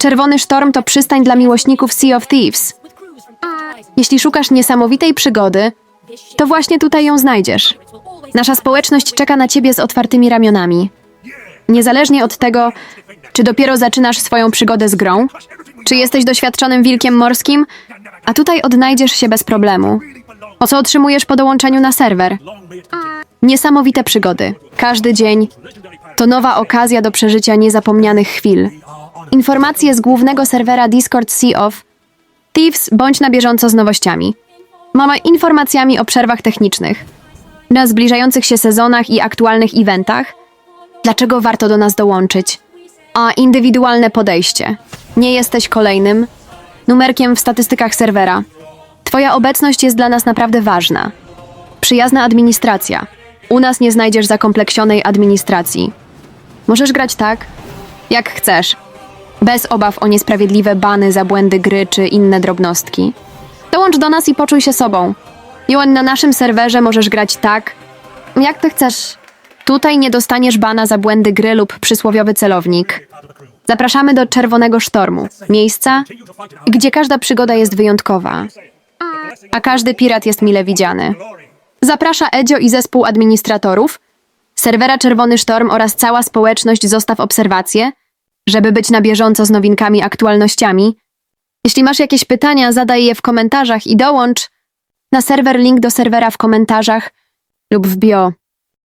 Czerwony Sztorm to przystań dla miłośników Sea of Thieves. Jeśli szukasz niesamowitej przygody, to właśnie tutaj ją znajdziesz. Nasza społeczność czeka na ciebie z otwartymi ramionami. Niezależnie od tego, czy dopiero zaczynasz swoją przygodę z grą, czy jesteś doświadczonym wilkiem morskim, a tutaj odnajdziesz się bez problemu. O co otrzymujesz po dołączeniu na serwer? Niesamowite przygody. Każdy dzień to nowa okazja do przeżycia niezapomnianych chwil. Informacje z głównego serwera Discord Sea of Thieves bądź na bieżąco z nowościami. Mamy informacjami o przerwach technicznych, na zbliżających się sezonach i aktualnych eventach. Dlaczego warto do nas dołączyć? A indywidualne podejście. Nie jesteś kolejnym numerkiem w statystykach serwera. Twoja obecność jest dla nas naprawdę ważna. Przyjazna administracja. U nas nie znajdziesz zakompleksionej administracji. Możesz grać tak, jak chcesz. Bez obaw o niesprawiedliwe bany za błędy gry czy inne drobnostki. Dołącz do nas i poczuj się sobą. Joan, na naszym serwerze możesz grać tak, jak ty chcesz. Tutaj nie dostaniesz bana za błędy gry lub przysłowiowy celownik. Zapraszamy do Czerwonego Sztormu, miejsca, gdzie każda przygoda jest wyjątkowa, a każdy pirat jest mile widziany. Zaprasza Edzio i zespół administratorów, serwera Czerwony Sztorm oraz cała społeczność zostaw obserwacje, żeby być na bieżąco z nowinkami, aktualnościami. Jeśli masz jakieś pytania, zadaj je w komentarzach i dołącz na serwer link do serwera w komentarzach lub w bio.